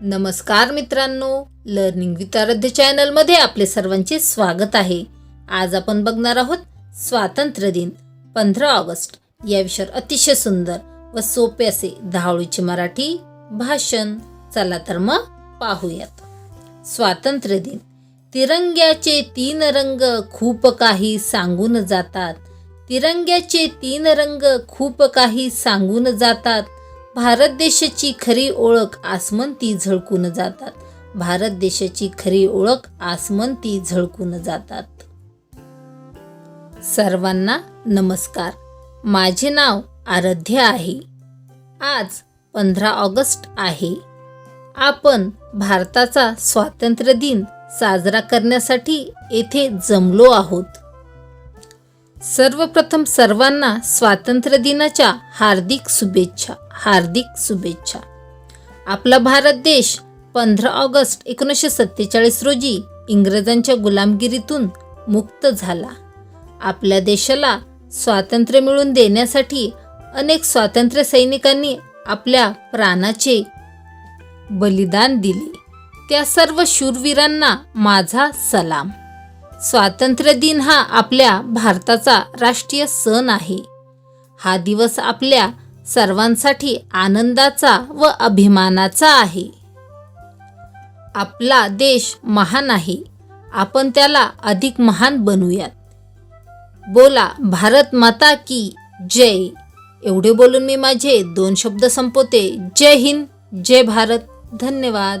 नमस्कार मित्रांनो learning with आराध्य चॅनलमध्ये आपले सर्वांचे स्वागत आहे. आज आपण बघणार आहोत स्वातंत्र्य दिन पंधरा ऑगस्ट. या विषयावर अतिशय सुंदर व सोपे असे धावळीचे मराठी भाषण. चला तर मग पाहूयात. स्वातंत्र्य दिन तिरंग्याचे तीन रंग खूप काही सांगून जातात. तिरंग्याचे तीन रंग खूप काही सांगून जातात. भारत देशाची खरी ओळख आसमंती झळकून जातात. भारत देशाची खरी ओळख आसमंती झळकून जातात. सर्वांना नमस्कार. माझे नाव आराध्य आहे. आज पंधरा ऑगस्ट आहे. आपण भारताचा स्वातंत्र्य दिन साजरा करण्यासाठी येथे जमलो आहोत. सर्वप्रथम सर्वांना स्वातंत्र्य दिनाच्या हार्दिक शुभेच्छा हार्दिक शुभेच्छा. आपला भारत देश पंधरा ऑगस्ट एकोणीसशे सत्तेचाळीस रोजी इंग्रजांच्या गुलामगिरीतून मुक्त झाला. आपल्या देशाला स्वातंत्र्य मिळवून देण्यासाठी अनेक स्वातंत्र्य सैनिकांनी आपल्या प्राणाचे बलिदान दिले. त्या सर्व शूरवीरांना माझा सलाम. स्वातंत्र्य दिन हा आपल्या भारताचा राष्ट्रीय सण आहे. हा दिवस आपल्या सर्वांसाठी आनंदाचा व अभिमानाचा आहे. आपला देश महान आहे. आपण त्याला अधिक महान बनवूयात बोला भारत माता की जय. एवढे बोलून मी माझे दोन शब्द संपवते. जय हिंद जय भारत. धन्यवाद.